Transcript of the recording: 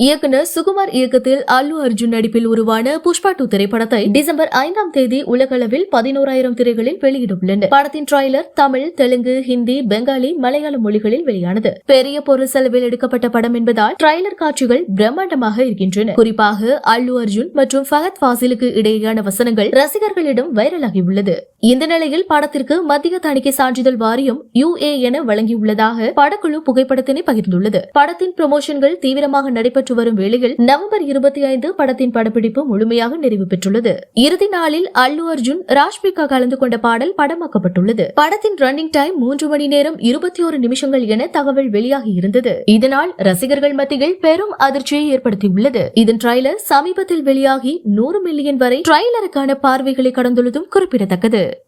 இயக்குனர் சுகுமார் இயக்கத்தில் அல்லு அர்ஜுன் நடிப்பில் உருவான புஷ்பா டூ திரைப்படத்தை டிசம்பர் ஐந்தாம் தேதி உலகளவில் பதினோராயிரம் திரைகளில் வெளியிட படத்தின் ட்ரைலர் தமிழ் தெலுங்கு ஹிந்தி பெங்காலி மலையாள மொழிகளில் வெளியானது. பெரிய பொருள் செலவில் எடுக்கப்பட்ட படம் என்பதால் ட்ரைலர் காட்சிகள் பிரம்மாண்டமாக இருக்கின்றன. குறிப்பாக அல்லு அர்ஜுன் மற்றும் ஃபஹத் ஃபாசிலுக்கு இடையேயான வசனங்கள் ரசிகர்களிடம் வைரலாகியுள்ளது இந்த நிலையில் படத்திற்கு மத்திய தணிக்கை சான்றிதழ் வாரியம் யுஏ என வழங்கியுள்ளதாக படக்குழு புகைப்படத்தினை பகிர்ந்துள்ளது. படத்தின் ப்ரமோஷன்கள் தீவிரமாக நடைபெற்று வரும் வேளையில் நவம்பர் இருபத்தி ஐந்து படத்தின் படப்பிடிப்பு முழுமையாக நிறைவு பெற்றுள்ளது. இறுதி நாளில் அல்லு அர்ஜுன் ராஷ்மிகா கலந்து கொண்ட பாடல் படமாக்கப்பட்டுள்ளது. படத்தின் ரன்னிங் டைம் மூன்று மணி நேரம் இருபத்தி ஒரு நிமிஷங்கள் என தகவல் வெளியாகி இருந்தது. இதனால் ரசிகர்கள் மத்தியில் பெரும் அதிர்ச்சியை ஏற்படுத்தியுள்ளது. இதன் ட்ரைலர் சமீபத்தில் வெளியாகி நூறு மில்லியன் வரை ட்ரைலருக்கான பார்வைகளை கடந்துள்ளதும் குறிப்பிடத்தக்கது.